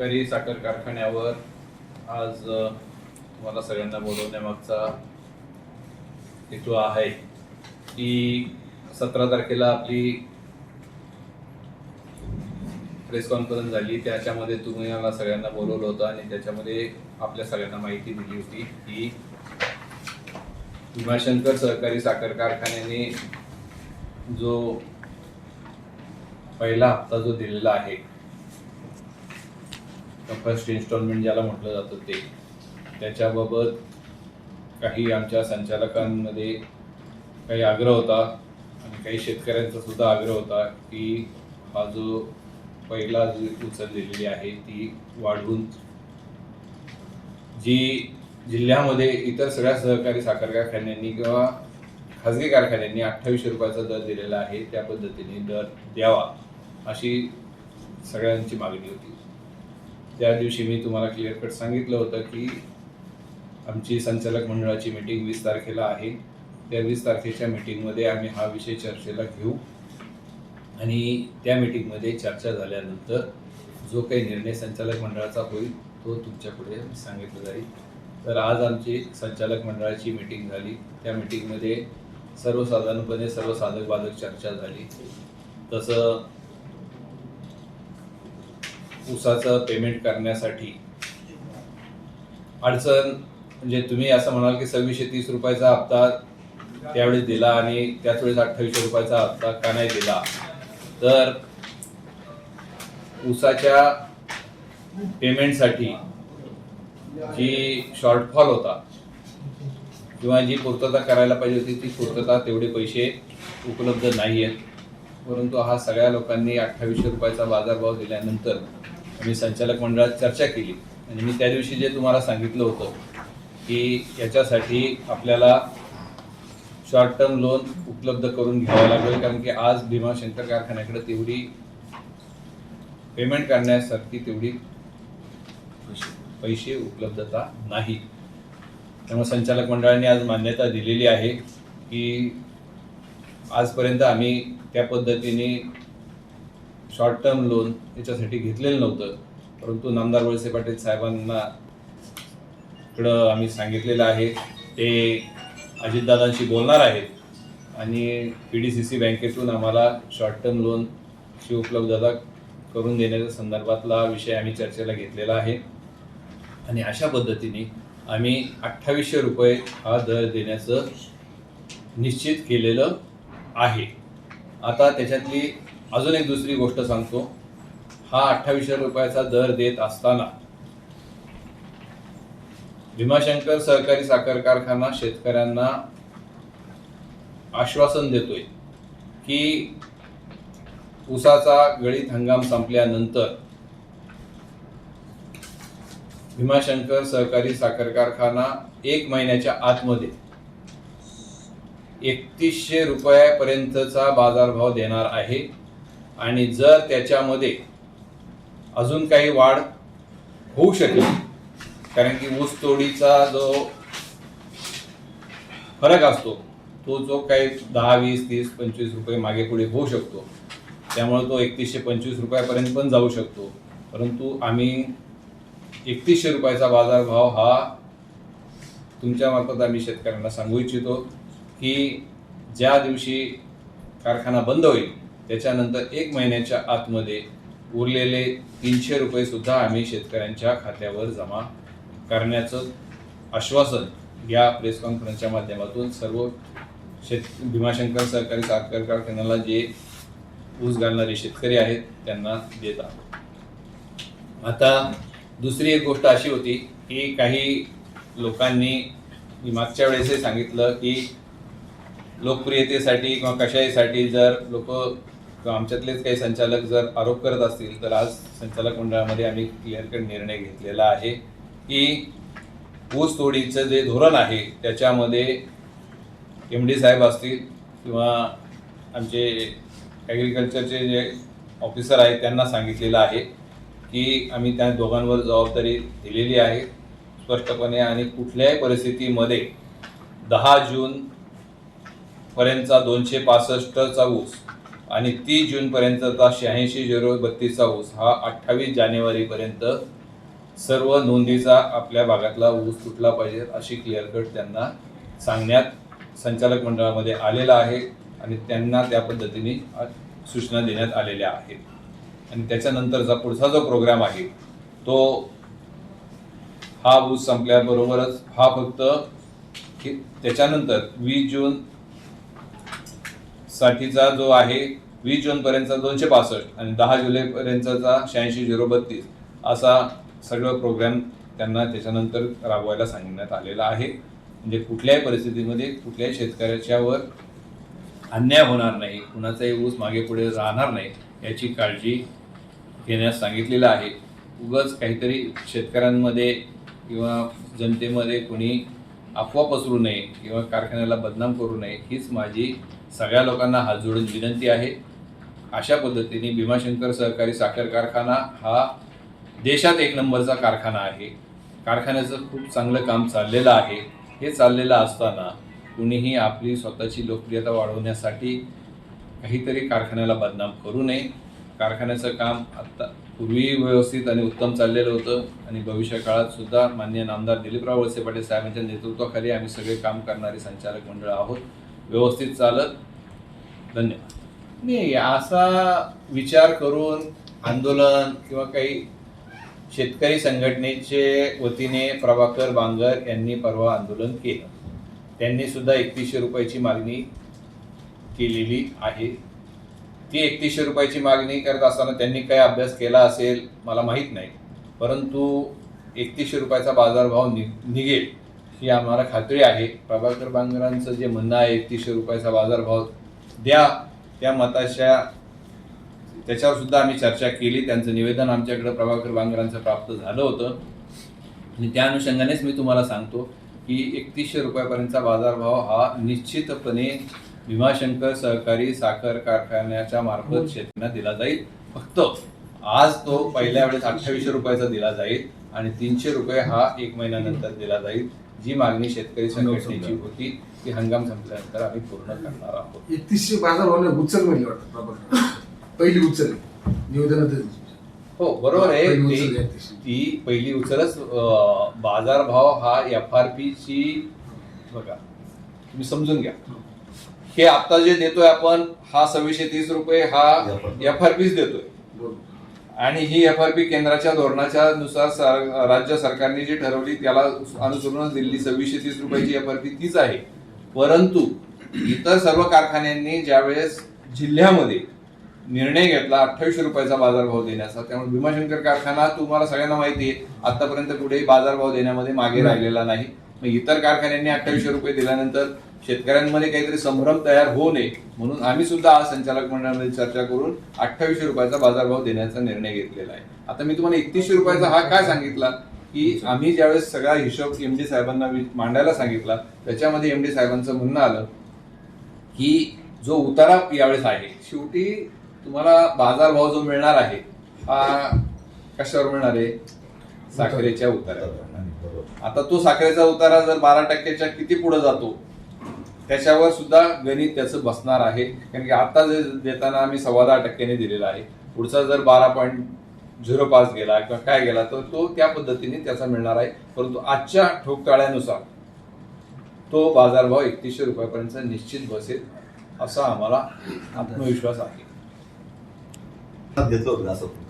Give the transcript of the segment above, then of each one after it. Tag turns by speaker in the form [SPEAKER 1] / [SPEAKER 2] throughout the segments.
[SPEAKER 1] सहकारी साखर कारखान्यावर आज तुम्हाला सगळ्यांना बोलवण्यामागचा हेतू आहे की सतरा तारखेला आपली प्रेस कॉन्फरन्स झाली. त्याच्यामध्ये तुम्ही मला सगळ्यांना बोलवलं होतं आणि त्याच्यामध्ये आपल्या सगळ्यांना माहिती दिली होती की भीमाशंकर सहकारी साखर कारखान्याने जो पहिला हप्ता जो दिलेला आहे फर्स्ट इन्स्टॉलमेंट ज्याला म्हटलं जातं ते. त्याच्याबाबत काही आमच्या संचालकांमध्ये काही आग्रह होता आणि काही शेतकऱ्यांचा सुद्धा आग्रह होता की हा जो पहिला जी उचललेली दिलेली आहे ती वाढवून जी जिल्ह्यामध्ये इतर सगळ्या सहकारी साखर कारखान्यांनी किंवा खाजगी कारखान्यांनी अठ्ठावीसशे रुपयाचा दर दिलेला आहे त्या पद्धतीने दर द्यावा अशी सगळ्यांची मागणी होती. त्या दिवशी मी तुम्हाला क्लिअर कट सांगितलं होतं की आमची संचालक मंडळाची मीटिंग वीस तारखेला आहे. त्या वीस तारखेच्या मीटिंगमध्ये आम्ही हा विषय चर्चेला घेऊ. आणि त्या मीटिंगमध्ये चर्चा झाल्यानंतर जो काही निर्णय संचालक मंडळाचा होईल तो तुमच्यापुढे सांगितलं जाईल. तर आज आमची संचालक मंडळाची मीटिंग झाली. त्या मीटिंगमध्ये सर्वसाधारणपणे सर्व साधक बाधक चर्चा झाली. तसं ऊसाचं पेमेंट करण्यासाठी अडचण म्हणजे तुम्ही असं म्हणाल की सव्वीसशे तीस रुपयाचा हप्ता त्यावेळेस दिला आणि त्याच वेळेस अठ्ठावीसशे रुपयाचा हप्ता का नाही दिला? तर ऊसाच्या पेमेंटसाठी जी शॉर्टफॉल होता किंवा जी पूर्तता करायला पाहिजे होती ती पूर्तता तेवढे पैसे उपलब्ध नाही आहेत परंतु हा सगळ्या लोकांनी अठ्ठावीसशे रुपयाचा बाजारभाव दिल्यानंतर आम्ही संचालक मंडळात चर्चा केली. आणि मी त्या दिवशी जे तुम्हाला सांगितलं होतं की याच्यासाठी आपल्याला शॉर्ट टर्म लोन उपलब्ध करून घ्यावं लागेल कारण की आज भीमाशंकर कारखान्याकडे तेवढी पेमेंट करण्यासारखी तेवढी पैसे उपलब्धता नाही. त्यामुळे संचालक मंडळाने आज मान्यता दिलेली आहे की आजपर्यंत आम्ही त्या पद्धतीने शॉर्ट टर्म लोन याच्यासाठी घेतलेलं नव्हतं. परंतु नामदार वळसे पाटील साहेबांना इकडं आम्ही सांगितलेलं आहे. ते अजितदादांशी बोलणार आहेत आणि पी डी सी सी बँकेतून आम्हाला शॉर्ट टर्म लोनची उपलब्धता करून देण्याच्या संदर्भातला विषय आम्ही चर्चेला घेतलेला आहे. आणि अशा पद्धतीने आम्ही अठ्ठावीसशे रुपये हा दर देण्याचं निश्चित केलेलं आहे. आता त्याच्यातली अजून एक दुसरी गोष्ट सांगतो. हा अठ्ठावीसशे रुपयाचा दर देत असताना भीमाशंकर सहकारी साखर कारखाना शेतकऱ्यांना आश्वासन देतोय की ऊसाचा गळीत हंगाम संपल्यानंतर भीमाशंकर सहकारी साखर कारखाना एक महिन्याच्या आतमध्ये एकतीसशे रुपयापर्यंतचा बाजारभाव देणार आहे. आणि जर त्याच्यामध्ये अजून काही वाढ होऊ शकेल कारण की ऊस तोडीचा जो फरक असतो तो जो काही दहा वीस तीस पंचवीस रुपये मागे पुढे होऊ शकतो. त्यामुळे तो एकतीसशे पंचवीस रुपयापर्यंत पण जाऊ शकतो. परंतु आम्ही एकतीसशे रुपयाचा बाजारभाव हा तुमच्यामार्फत आम्ही शेतकऱ्यांना सांगू इच्छितो की ज्या दिवशी कारखाना बंद होईल त्याच्यानंतर एक महिन्याच्या आतमध्ये उरलेले तीनशे रुपये सुद्धा आम्ही शेतकऱ्यांच्या खात्यावर जमा करण्याचं आश्वासन या प्रेस कॉन्फरन्सच्या माध्यमातून सर्व शेत भीमाशंकर सहकारी साखर कारखान्याला जे ऊस घालणारे शेतकरी आहेत त्यांना देत आहोत. आता दुसरी एक गोष्ट अशी होती की काही लोकांनी मी मागच्या वेळेसही सांगितलं की लोकप्रियतेसाठी किंवा कशाहीसाठी जर लोक किंवा आमच्यातलेच काही संचालक जर आरोप करत असतील तर आज संचालक मंडळामध्ये आम्ही क्लिअर कट निर्णय घेतलेला आहे की ऊस तोडीचं जे धोरण आहे त्याच्यामध्ये एम डी साहेब असतील किंवा आमचे ॲग्रिकल्चरचे जे ऑफिसर आहेत त्यांना सांगितलेलं आहे की आम्ही त्या दोघांवर जबाबदारी दिलेली आहे. स्पष्टपणे आणि कुठल्याही परिस्थितीमध्ये दहा जून पर्यंतचा दोनशे पासष्टचा ऊस आणि तीस जूनपर्यंतचा शहाऐंशी झिरो बत्तीसचा ऊस हा अठ्ठावीस जानेवारीपर्यंत सर्व नोंदीचा आपल्या भागातला ऊस तुटला पाहिजे अशी क्लिअर कट त्यांना सांगण्यात संचालक मंडळामध्ये आलेला आहे आणि त्यांना त्या पद्धतीने सूचना देण्यात आलेल्या आहेत. आणि त्याच्यानंतरचा पुढचा जो प्रोग्राम आहे तो हा ऊस संपल्याबरोबरच हा फक्त की त्याच्यानंतर वीस जून साठीचा जो आहे वीस जूनपर्यंतचा दोनशे पासष्ट आणि दहा जुलैपर्यंतचा शहाऐंशी झिरो बत्तीस असा सगळं प्रोग्राम त्यांना त्याच्यानंतर राबवायला सांगण्यात आलेला आहे. म्हणजे कुठल्याही परिस्थितीमध्ये कुठल्याही शेतकऱ्याच्यावर अन्याय होणार नाही कुणाचाही ऊस मागे पुढे राहणार नाही याची काळजी घेण्यास सांगितलेलं आहे. उगाच काहीतरी शेतकऱ्यांमध्ये किंवा जनतेमध्ये कोणी अफवा पसरू नये किंवा कारखान्याला बदनाम करू नये हीच माझी सगळ्या लोकांना हात जोडून विनंती आहे. अशा पद्धतीने भीमाशंकर सहकारी साखर कारखाना हा देशात एक नंबरचा कारखाना आहे. कारखान्याचं खूप चांगलं काम चाललेलं आहे. हे चाललेलं असताना कुणीही आपली स्वतःची लोकप्रियता वाढवण्यासाठी काहीतरी कारखान्याला बदनाम करू नये. कारखान्याचं काम आत्ता पूर्वी व्यवस्थित आणि उत्तम चाललेलं होतं आणि भविष्य काळात सुद्धा मान्य नामदार दिलीपराव वळसे पाटील साहेबांच्या नेतृत्वाखाली आम्ही सगळे काम करणारे संचालक मंडळ आहोत. व्यवस्थित चालत. धन्यवाद. नाही असा विचार करून आंदोलन किंवा काही शेतकरी संघटनेचे वतीने प्रभाकर बांगर यांनी परवा आंदोलन केलं. त्यांनी सुद्धा एकतीसशे रुपयाची मागणी केलेली आहे. ती एकतीसशे रुपयाची मागणी करत असताना त्यांनी काय अभ्यास केला असेल मला माहीत नाही. परंतु एकतीसशे रुपयाचा बाजारभाव नि निघेल ही आम्हाला खात्री आहे. प्रभाकर बांगरांचं जे म्हणणं आहे एकतीसशे रुपयाचा बाजारभाव द्या त्या मताच्या त्याच्यावर सुद्धा आम्ही चर्चा केली. त्यांचं निवेदन आमच्याकडे प्रभाकर बांगरांचं प्राप्त झालं होतं. आणि त्या अनुषंगानेच मी तुम्हाला सांगतो की एकतीसशे रुपयापर्यंतचा बाजारभाव हा निश्चितपणे भीमाशंकर सहकारी साखर कारखान्याच्या मार्फत शेतकऱ्यांना दिला जाईल. फक्त आज तो पहिल्या वेळेस अठ्ठावीसशे रुपयाचा दिला जाईल आणि तीनशे रुपये हा एक महिन्यानंतर दिला जाईल जी मागणी शेतकरी संघटनेची होती ती हंगाम संपल्यानंतर आम्ही पूर्ण करणार आहोत.
[SPEAKER 2] एकतीसशे बाजार भावने उचल वाटतं प्रभाकर. पहिली उचल निवेदनात
[SPEAKER 1] हो बरोबर आहे.
[SPEAKER 2] पहिली
[SPEAKER 1] ते- पहिली उचलच बाजारभाव हा एफ आर पी ची बघा तुम्ही समजून घ्या. हे आता जे देतोय आपण हा सव्वीसशे तीस रुपये हा एफ आर पीच देतोय. आणि ही एफ आर पी केंद्राच्या धोरणाच्या नुसार सर- राज्य सरकारने जी ठरवली त्याला अनुसरूनच दिलेली सव्वीसशे तीस रुपयाची एफ आर पी तीच आहे. परंतु इतर सर्व कारखान्यांनी ज्यावेळेस जिल्ह्यामध्ये निर्णय घेतला अठ्ठावीसशे रुपयाचा बाजारभाव देण्याचा त्यामुळे भीमाशंकर कारखाना तुम्हाला सगळ्यांना माहिती आहे आतापर्यंत कुठेही बाजारभाव देण्यामध्ये मागे राहिलेला नाही. मग इतर कारखान्यांनी अठ्ठावीसशे रुपये दिल्यानंतर शेतकऱ्यांमध्ये काहीतरी संभ्रम तयार होऊ नये म्हणून आम्ही सुद्धा आज संचालक मंडळामध्ये चर्चा करून अठ्ठावीसशे रुपयाचा बाजारभाव देण्याचा निर्णय घेतलेला आहे. आता मी तुम्हाला एकतीसशे रुपयाचा हा काय सांगितला? की आम्ही ज्यावेळेस सगळा हिशोब एमडी साहेबांना वि- मांडायला सांगितला त्याच्यामध्ये एमडी साहेबांचं म्हणणं आलं की जो उतारा यावेळेस आहे शेवटी तुम्हाला बाजारभाव जो मिळणार आहे हा कशावर मिळणार आहे? साखरेच्या उतार्यावर आहे. आता तो साखरेचा उतारा जर बारा टक्क्याच्या किती पुढे जातो? त्याच्यावर सुद्धा गणित त्याचं बसणार आहे. कारण की आता जे देताना आम्ही सव्वा दहा टक्क्याने दिलेला आहे. पुढचा जर बारा पॉईंट झिरो पाच गेला किंवा काय गेला तर तो त्या पद्धतीने त्याचा मिळणार आहे. परंतु आजच्या ठोकताळ्यानुसार तो बाजारभाव एकतीसशे रुपयापर्यंत निश्चित बसेल असा आम्हाला आत्मविश्वास आहे.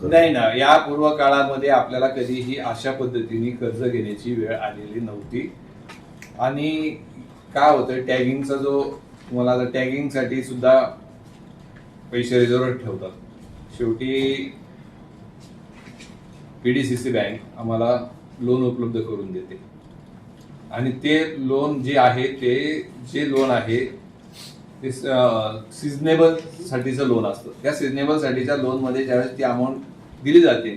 [SPEAKER 1] नाही ना या पूर्व काळामध्ये आपल्याला कधीही अशा पद्धतीने कर्ज घेण्याची वेळ आलेली नव्हती. आणि काय होतं टॅगिंगचा जो तुम्हाला आता टॅगिंगसाठी सुद्धा पैसे रिझर्व ठेवतात. शेवटी P D C C bank आम्हाला लोन उपलब्ध करून देते. आणि ते लोन जे आहे ते जे लोन आहे ते सिजनेबल साठीचं लोन असतं. त्या सिजनेबल साठीच्या लोनमध्ये ज्यावेळेस ती अमाऊंट दिली जाते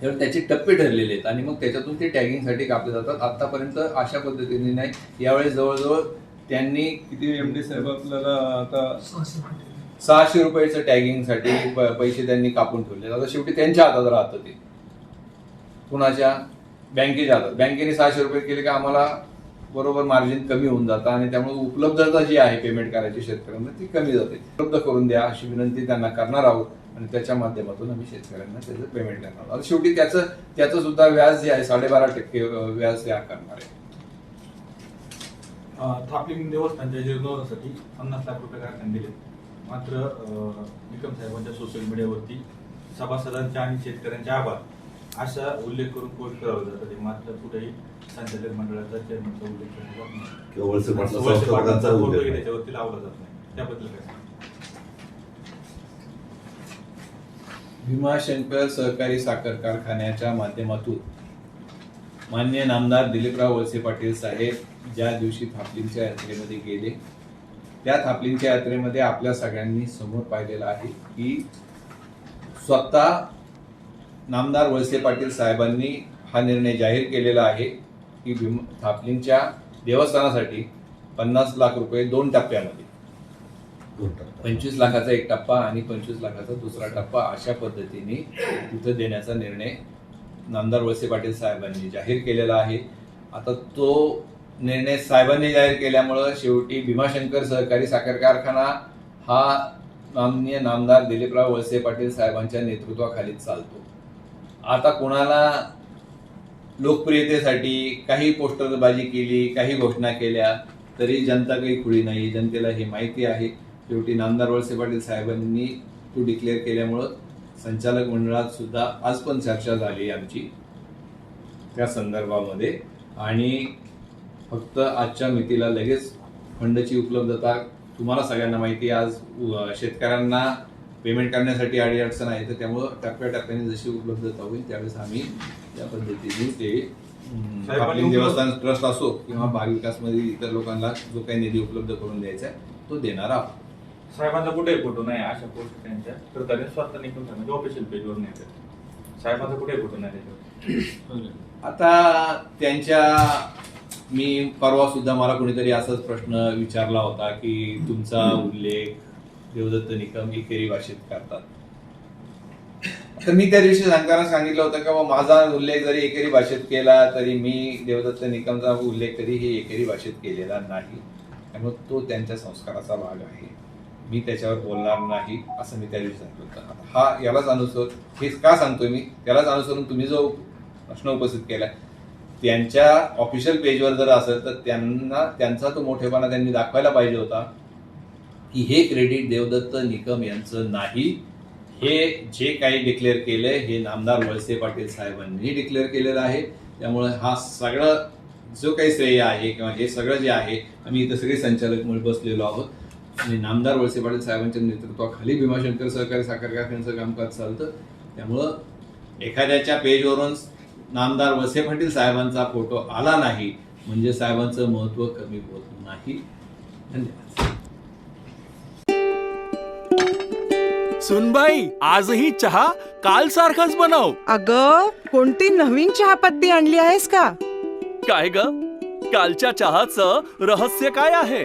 [SPEAKER 1] त्यावेळेस त्याचे टप्पे ठरलेले आहेत. आणि मग त्याच्यातून ते टॅगिंगसाठी कापले जातात. आतापर्यंत अशा पद्धतीने नाही. यावेळेस जवळजवळ त्यांनी किती एम डी साहेब आपल्याला आता सहाशे रुपयाचं टॅगिंगसाठी पैसे त्यांनी कापून ठेवले आता शेवटी त्यांच्या हातात राहतं ते. कुणाच्या? बँकेच्या हातात. बँकेने सहाशे रुपये केले का आम्हाला बरोबर मार्जिन कमी होऊन जातं आणि त्यामुळे उपलब्धता जी आहे पेमेंट करायची शेतकऱ्यांना ती कमी जाते. उपलब्ध करून द्या अशी विनंती त्यांना करणार आहोत. आणि त्याच्या माध्यमातून आम्ही शेतकऱ्यांना त्याचं पेमेंट करणार आहोत आता शेवटी त्याचं त्याचं सुद्धा व्याज जे आहे साडेबारा टक्के व्याज ते आकारणार आहे.
[SPEAKER 3] थापलिंग देवस्थानच्या जीर्णोद्धारासाठी पन्नास लाख रुपये कारखाने दिले. मात्र निकम साहेबांच्या सोशल मीडियावरती सभासदांचे आणि शेतकऱ्यांचे आभार असा उल्लेख करून पोस्ट करावं जातं ते मात्र कुठेही संचालक मंडळाचा चेअरमनचा उल्लेख केला जात नाही. त्याच्यावरती लावला जात नाही. त्याबद्दल काय
[SPEAKER 1] भीमाशंकर सहकारी साखर कारखान्याच्या माध्यमातून मान्य नामदार दिलीपराव वळसे पाटील साहेब ज्या दिवशी थापलींच्या यात्रेमध्ये गेले त्या थापलींच्या यात्रेमध्ये आपल्या सगळ्यांनी समोर पाहिलेलं आहे की स्वतः नामदार वळसे पाटील साहेबांनी हा निर्णय जाहीर केलेला आहे की भीम थापलींच्या देवस्थानासाठी पन्नास लाख रुपये दोन टप्प्यामध्ये.
[SPEAKER 4] दोन
[SPEAKER 1] पंचवीस लाखाचा एक टप्पा आणि पंचवीस लाखाचा दुसरा टप्पा अशा पद्धतीने तिथं देण्याचा निर्णय नामदार वळसे पाटील साहेबांनी जाहीर केलेला आहे. आता तो निर्णय साहेबांनी जाहीर केल्यामुळं शेवटी भीमाशंकर सहकारी साखर कारखाना हा माननीय नामदार दिलीपराव वळसे पाटील साहेबांच्या नेतृत्वाखाली चालतो. आता कोणाला लोकप्रियतेसाठी काही पोस्टरबाजी केली काही घोषणा केल्या तरी जनता काही खुळी नाही जनतेला हे माहिती आहे. शेवटी नामदार वळसे पाटील साहेबांनी तो डिक्लेअर केल्यामुळं संचालक मंडळात सुद्धा आज पण चर्चा झाली आमची. त्या संदर्भामध्ये. आणि फक्त आजच्या मितीला लगेच फंडची उपलब्धता तुम्हाला सगळ्यांना माहिती आज शेतकऱ्यांना पेमेंट करण्यासाठी अडी अडचण आहे तर त्यामुळं टप्प्याटप्प्याने जशी उपलब्धता होईल त्यावेळेस आम्ही त्या पद्धतीने ते देवस्थान ट्रस्ट असो किंवा भाग विकासमध्ये इतर लोकांना जो काही निधी उपलब्ध करून द्यायचा आहे तो देणार आहोत.
[SPEAKER 3] साहेबांचा कुठेही फोटो नाही अशा पोस्ट त्यांच्या. तर त्याने स्वतः निकम म्हणजे ऑफिशियल पेजवर नाही येतात. साहेबांचा कुठेही फोटो नाही त्याच्यावर.
[SPEAKER 1] आता त्यांच्या मी परवा सुद्धा मला कुणीतरी असाच प्रश्न विचारला होता की तुमचा उल्लेख देवदत्त निकम एकेरी भाषेत करतात. तर मी त्या दिवशी सांगताना सांगितलं होतं की माझा उल्लेख जरी एकेरी भाषेत केला तरी मी देवदत्त निकमचा उल्लेख कधीही एकेरी भाषेत केलेला नाही. त्यामुळे तो त्यांच्या संस्काराचा भाग आहे. मी त्याच्यावर बोलणार नाही असं मी त्या दिवशी सांगितलं होतं हा यालाच अनुसर हे का सांगतोय मी? त्यालाच अनुसरून तुम्ही जो प्रश्न उपस्थित केला त्यांच्या ऑफिशियल पेजवर जर असेल तर त्यांना त्यांचा तो मोठेपणा त्यांनी दाखवायला पाहिजे होता की हे क्रेडिट देवदत्त निकम यांचं नाही. हे जे काही डिक्लेअर केलंय हे नामदार वळसे पाटील साहेबांनी डिक्लेअर केलेलं आहे. त्यामुळे हा सगळं जो काही श्रेय आहे किंवा हे सगळं जे आहे आम्ही इथं सगळे संचालक म्हणून बसलेलो आहोत. आणि नामदार वळसे पाटील साहेबांच्या नेतृत्वाखाली भीमाशंकर सहकारी साखर कारखान्याचं कामकाज चालतं. त्यामुळं एखाद्याच्या पेजवरून नामदार वळसे पाटील साहेबांचा फोटो आला नाही म्हणजे साहेबांचं महत्त्व कमी होत नाही. धन्यवाद.
[SPEAKER 5] सुनबाई आजही चहा काल सारखाच बनव.
[SPEAKER 6] अग कोणती नवीन चहापत्ती आणली आहेस का?
[SPEAKER 5] काय ग? कालच्या चहाचं रहस्य काय आहे?